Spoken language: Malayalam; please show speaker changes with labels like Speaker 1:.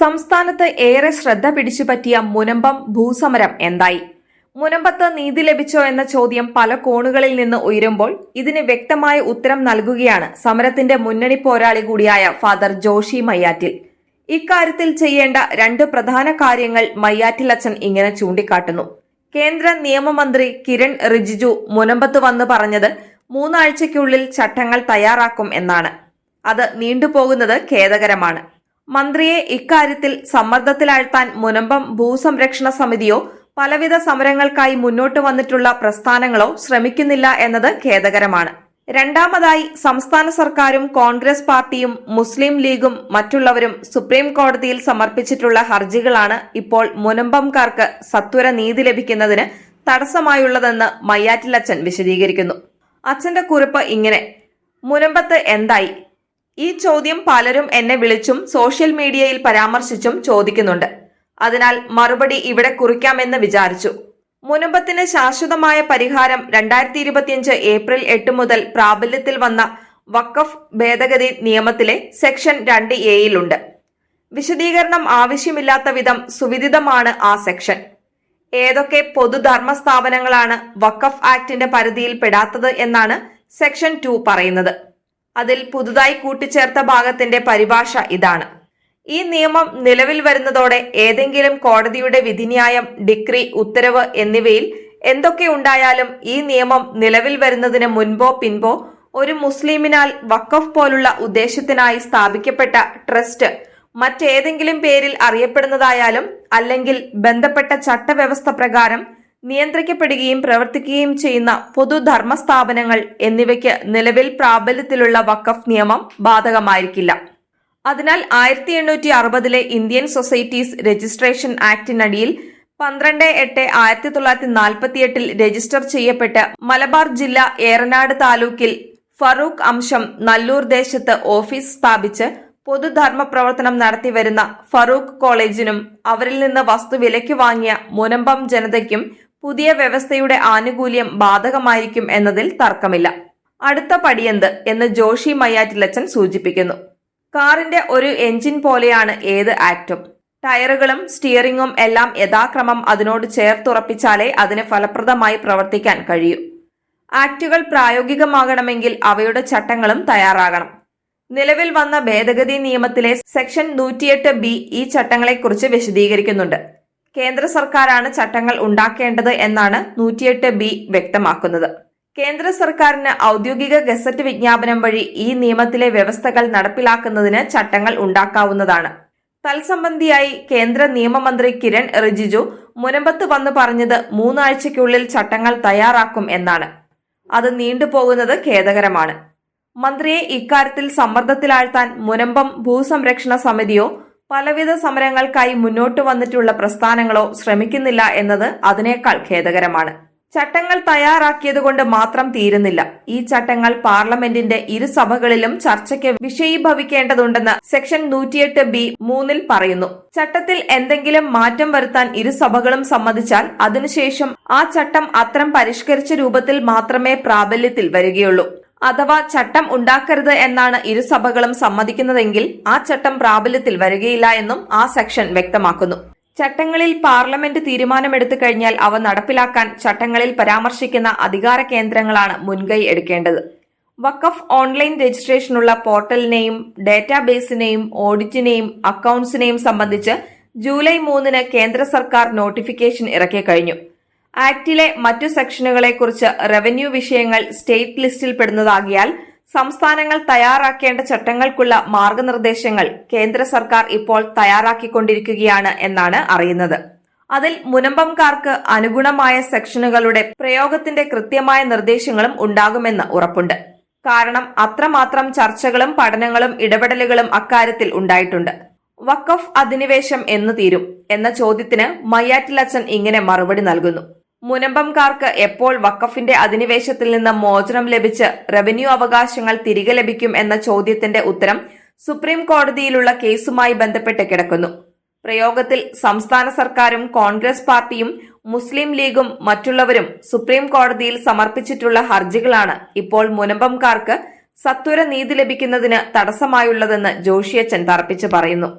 Speaker 1: സംസ്ഥാനത്ത് ഏറെ ശ്രദ്ധ പിടിച്ചുപറ്റിയ മുനമ്പം ഭൂസമരം എന്തായി? മുനമ്പത്ത് നീതി ലഭിച്ചോ എന്ന ചോദ്യം പല കോണുകളിൽ നിന്ന് ഉയരുമ്പോൾ ഇതിന് വ്യക്തമായ ഉത്തരം നൽകുകയാണ് സമരത്തിന്റെ മുന്നണി പോരാളി കൂടിയായ ഫാദർ ജോഷി മയ്യാറ്റിൽ. ഇക്കാര്യത്തിൽ ചെയ്യേണ്ട രണ്ട് പ്രധാന കാര്യങ്ങൾ മയ്യാറ്റിൽ അച്ഛൻ ഇങ്ങനെ ചൂണ്ടിക്കാട്ടുന്നു. കേന്ദ്ര നിയമമന്ത്രി കിരൺ റിജിജു മുനമ്പത്ത് വന്ന് പറഞ്ഞത് മൂന്നാഴ്ചയ്ക്കുള്ളിൽ ചട്ടങ്ങൾ തയ്യാറാക്കും എന്നാണ്. അത് നീണ്ടുപോകുന്നത് ഖേദകരമാണ്. മന്ത്രിയെ ഇക്കാര്യത്തിൽ സമ്മർദ്ദത്തിലാഴ്ത്താൻ മുനമ്പം ഭൂസംരക്ഷണ സമിതിയോ പലവിധ സമരങ്ങൾക്കായി മുന്നോട്ട് വന്നിട്ടുള്ള പ്രസ്ഥാനങ്ങളോ ശ്രമിക്കുന്നില്ല എന്നത് ഖേദകരമാണ്. രണ്ടാമതായി സംസ്ഥാന സർക്കാരും കോൺഗ്രസ് പാർട്ടിയും മുസ്ലിം ലീഗും മറ്റുള്ളവരും സുപ്രീം കോടതിയിൽ സമർപ്പിച്ചിട്ടുള്ള ഹർജികളാണ് ഇപ്പോൾ മുനമ്പംകാർക്ക് സത്വര നീതി ലഭിക്കുന്നതിന് തടസ്സമായുള്ളതെന്ന് മയ്യാറ്റിലച്ചൻ വിശദീകരിക്കുന്നു. അച്ഛന്റെ കുറിപ്പ് ഇങ്ങനെ. മുനമ്പത്ത് എന്തായി? ഈ ചോദ്യം പലരും എന്നെ വിളിച്ചും സോഷ്യൽ മീഡിയയിൽ പരാമർശിച്ചും ചോദിക്കുന്നുണ്ട്. അതിനാൽ മറുപടി ഇവിടെ കുറിക്കാമെന്ന് വിചാരിച്ചു. മുനമ്പത്തിന് ശാശ്വതമായ പരിഹാരം രണ്ടായിരത്തി ഇരുപത്തിയഞ്ച് ഏപ്രിൽ എട്ട് മുതൽ പ്രാബല്യത്തിൽ വന്ന വഖഫ് ഭേദഗതി നിയമത്തിലെ സെക്ഷൻ രണ്ട് എയിലുണ്ട് വിശദീകരണം ആവശ്യമില്ലാത്ത വിധം സുവിദിതമാണ് ആ സെക്ഷൻ. ഏതൊക്കെ പൊതുധർമ്മ സ്ഥാപനങ്ങളാണ് വഖഫ് ആക്ടിന്റെ പരിധിയിൽ പെടാത്തത് എന്നാണ് സെക്ഷൻ ടു പറയുന്നത്. അതിൽ പുതുതായി കൂട്ടിച്ചേർത്ത ഭാഗത്തിന്റെ പരിഭാഷ ഇതാണ്. ഈ നിയമം നിലവിൽ വരുന്നതോടെ ഏതെങ്കിലും കോടതിയുടെ വിധിന്യായം ഡിക്രി ഉത്തരവ് എന്നിവയിൽ എന്തൊക്കെ ഉണ്ടായാലും ഈ നിയമം നിലവിൽ വരുന്നതിന് മുൻപോ പിൻപോ ഒരു മുസ്ലിമിനാൽ വഖഫ് പോലുള്ള ഉദ്ദേശത്തിനായി സ്ഥാപിക്കപ്പെട്ട ട്രസ്റ്റ് മറ്റേതെങ്കിലും പേരിൽ അറിയപ്പെടുന്നതായാലും അല്ലെങ്കിൽ ബന്ധപ്പെട്ട ചട്ടവ്യവസ്ഥ പ്രകാരം നിയന്ത്രിക്കപ്പെടുകയും പ്രവർത്തിക്കുകയും ചെയ്യുന്ന പൊതുധർമ്മ സ്ഥാപനങ്ങൾ എന്നിവയ്ക്ക് നിലവിൽ പ്രാബല്യത്തിലുള്ള വഖഫ് നിയമം ബാധകമായിരിക്കില്ല. അതിനാൽ ആയിരത്തി എണ്ണൂറ്റി അറുപതിലെ ഇന്ത്യൻ സൊസൈറ്റീസ് രജിസ്ട്രേഷൻ ആക്ടിനടിയിൽ പന്ത്രണ്ട് എട്ട് ആയിരത്തി തൊള്ളായിരത്തി നാൽപ്പത്തിയെട്ടിൽ രജിസ്റ്റർ ചെയ്യപ്പെട്ട് മലബാർ ജില്ല ഏറനാട് താലൂക്കിൽ ഫറൂഖ് അംശം നല്ലൂർ ദേശത്ത് ഓഫീസ് സ്ഥാപിച്ച് പൊതുധർമ്മ പ്രവർത്തനം നടത്തിവരുന്ന ഫറൂഖ് കോളേജിനും അവരിൽ നിന്ന് വസ്തു വിലയ്ക്ക് വാങ്ങിയ മുനമ്പം ജനതയ്ക്കും പുതിയ വ്യവസ്ഥയുടെ ആനുകൂല്യം ബാധകമായിരിക്കും എന്നതിൽ തർക്കമില്ല. അടുത്ത പടിയെന്ത് എന്ന് ജോഷി മയ്യാറ്റിലച്ചൻ സൂചിപ്പിക്കുന്നു. കാറിന്റെ ഒരു എഞ്ചിൻ പോലെയാണ് ഏത് ആക്ടും. ടയറുകളും സ്റ്റിയറിംഗും എല്ലാം യഥാക്രമം അതിനോട് ചേർത്തുറപ്പിച്ചാലേ അതിന് ഫലപ്രദമായി പ്രവർത്തിക്കാൻ കഴിയൂ. ആക്ടുകൾ പ്രായോഗികമാകണമെങ്കിൽ അവയുടെ ചട്ടങ്ങളും തയ്യാറാകണം. നിലവിൽ വന്ന ഭേദഗതി നിയമത്തിലെ സെക്ഷൻ നൂറ്റിയെട്ട് ബി ഈ ചട്ടങ്ങളെക്കുറിച്ച് വിശദീകരിക്കുന്നുണ്ട്. കേന്ദ്ര സർക്കാരാണ് ചട്ടങ്ങൾ ഉണ്ടാക്കേണ്ടത് എന്നാണ് നൂറ്റിയെട്ട് ബി വ്യക്തമാക്കുന്നത്. കേന്ദ്ര സർക്കാരിന് ഔദ്യോഗിക ഗസറ്റ് വിജ്ഞാപനം വഴി ഈ നിയമത്തിലെ വ്യവസ്ഥകൾ നടപ്പിലാക്കുന്നതിന് ചട്ടങ്ങൾ ഉണ്ടാക്കാവുന്നതാണ്. തൽസംബന്ധിയായി കേന്ദ്ര നിയമമന്ത്രി കിരൺ റിജിജു മുനമ്പത്ത് വന്ന് പറഞ്ഞത് മൂന്നാഴ്ചയ്ക്കുള്ളിൽ ചട്ടങ്ങൾ തയ്യാറാക്കും എന്നാണ്. അത് നീണ്ടുപോകുന്നത് ഖേദകരമാണ്. മന്ത്രിയെ ഇക്കാര്യത്തിൽ സമ്മർദ്ദത്തിലാഴ്ത്താൻ മുനമ്പം ഭൂസംരക്ഷണ സമിതിയോ പലവിധ സമരങ്ങൾക്കായി മുന്നോട്ട് വന്നിട്ടുള്ള പ്രസ്ഥാനങ്ങളോ ശ്രമിക്കുന്നില്ല എന്നത് അതിനേക്കാൾ ഖേദകരമാണ്. ചട്ടങ്ങൾ തയ്യാറാക്കിയതുകൊണ്ട് മാത്രം തീരുന്നില്ല. ഈ ചട്ടങ്ങൾ പാർലമെന്റിന്റെ ഇരുസഭകളിലും ചർച്ചയ്ക്ക് വിഷയീഭവിക്കേണ്ടതുണ്ടെന്ന് സെക്ഷൻ നൂറ്റിയെട്ട് ബി മൂന്നിൽ പറയുന്നു. ചട്ടത്തിൽ എന്തെങ്കിലും മാറ്റം വരുത്താൻ ഇരുസഭകളും സമ്മതിച്ചാൽ അതിനുശേഷം ആ ചട്ടം അത്തരം പരിഷ്കരിച്ച രൂപത്തിൽ മാത്രമേ പ്രാബല്യത്തിൽ വരികയുള്ളൂ. അഥവാ ചട്ടം ഉണ്ടാക്കരുത് എന്നാണ് ഇരുസഭകളും സമ്മതിക്കുന്നതെങ്കിൽ ആ ചട്ടം പ്രാബല്യത്തിൽ വരികയില്ല എന്നും ആ സെക്ഷൻ വ്യക്തമാക്കുന്നു. ചട്ടങ്ങളിൽ പാർലമെന്റ് തീരുമാനമെടുത്തു കഴിഞ്ഞാൽ അവ നടപ്പിലാക്കാൻ ചട്ടങ്ങളിൽ പരാമർശിക്കുന്ന അധികാര കേന്ദ്രങ്ങളാണ് മുൻകൈ എടുക്കേണ്ടത്. വഖഫ് ഓൺലൈൻ രജിസ്ട്രേഷനുള്ള പോർട്ടലിനെയും ഡാറ്റാബേസിനെയും ഓഡിറ്റിനെയും അക്കൌണ്ട്സിനെയും സംബന്ധിച്ച് ജൂലൈ മൂന്നിന് കേന്ദ്ര സർക്കാർ നോട്ടിഫിക്കേഷൻ ഇറക്കി കഴിഞ്ഞു ആക്ടിലെ മറ്റു സെക്ഷനുകളെക്കുറിച്ച് റവന്യൂ വിഷയങ്ങൾ സ്റ്റേറ്റ് ലിസ്റ്റിൽ പെടുന്നതാകിയാൽ സംസ്ഥാനങ്ങൾ തയ്യാറാക്കേണ്ട ചട്ടങ്ങൾക്കുള്ള മാർഗനിർദ്ദേശങ്ങൾ കേന്ദ്ര സർക്കാർ ഇപ്പോൾ തയ്യാറാക്കിക്കൊണ്ടിരിക്കുകയാണ് എന്നാണ് അറിയുന്നത്. അതിൽ മുനമ്പംകാർക്ക് അനുഗുണമായ സെക്ഷനുകളുടെ പ്രയോഗത്തിന്റെ കൃത്യമായ നിർദ്ദേശങ്ങളും ഉണ്ടാകുമെന്ന് ഉറപ്പുണ്ട്. കാരണം അത്രമാത്രം ചർച്ചകളും പഠനങ്ങളും ഇടപെടലുകളും അക്കാര്യത്തിൽ ഉണ്ടായിട്ടുണ്ട്. വഖഫ് അധിനിവേശം എന്ന് തീരും എന്ന ചോദ്യത്തിന് മയ്യാറ്റിലച്ചൻ ഇങ്ങനെ മറുപടി നൽകുന്നു. മുനമ്പംകാർക്ക് എപ്പോൾ വഖഫിന്റെ അധിനിവേശത്തിൽ നിന്ന് മോചനം ലഭിച്ച് റവന്യൂ അവകാശങ്ങൾ തിരികെ ലഭിക്കും എന്ന ചോദ്യത്തിന്റെ ഉത്തരം സുപ്രീം കോടതിയിലുള്ള കേസുമായി ബന്ധപ്പെട്ട് കിടക്കുന്നു. പ്രയോഗത്തിൽ സംസ്ഥാന സർക്കാരും കോൺഗ്രസ് പാർട്ടിയും മുസ്ലിം ലീഗും മറ്റുള്ളവരും സുപ്രീം കോടതിയിൽ സമർപ്പിച്ചിട്ടുള്ള ഹർജികളാണ് ഇപ്പോൾ മുനമ്പംകാർക്ക് സത്വര നീതി ലഭിക്കുന്നതിന് തടസ്സമായുള്ളതെന്ന് ജോഷിയച്ചൻ തർപ്പിച്ചു പറയുന്നു.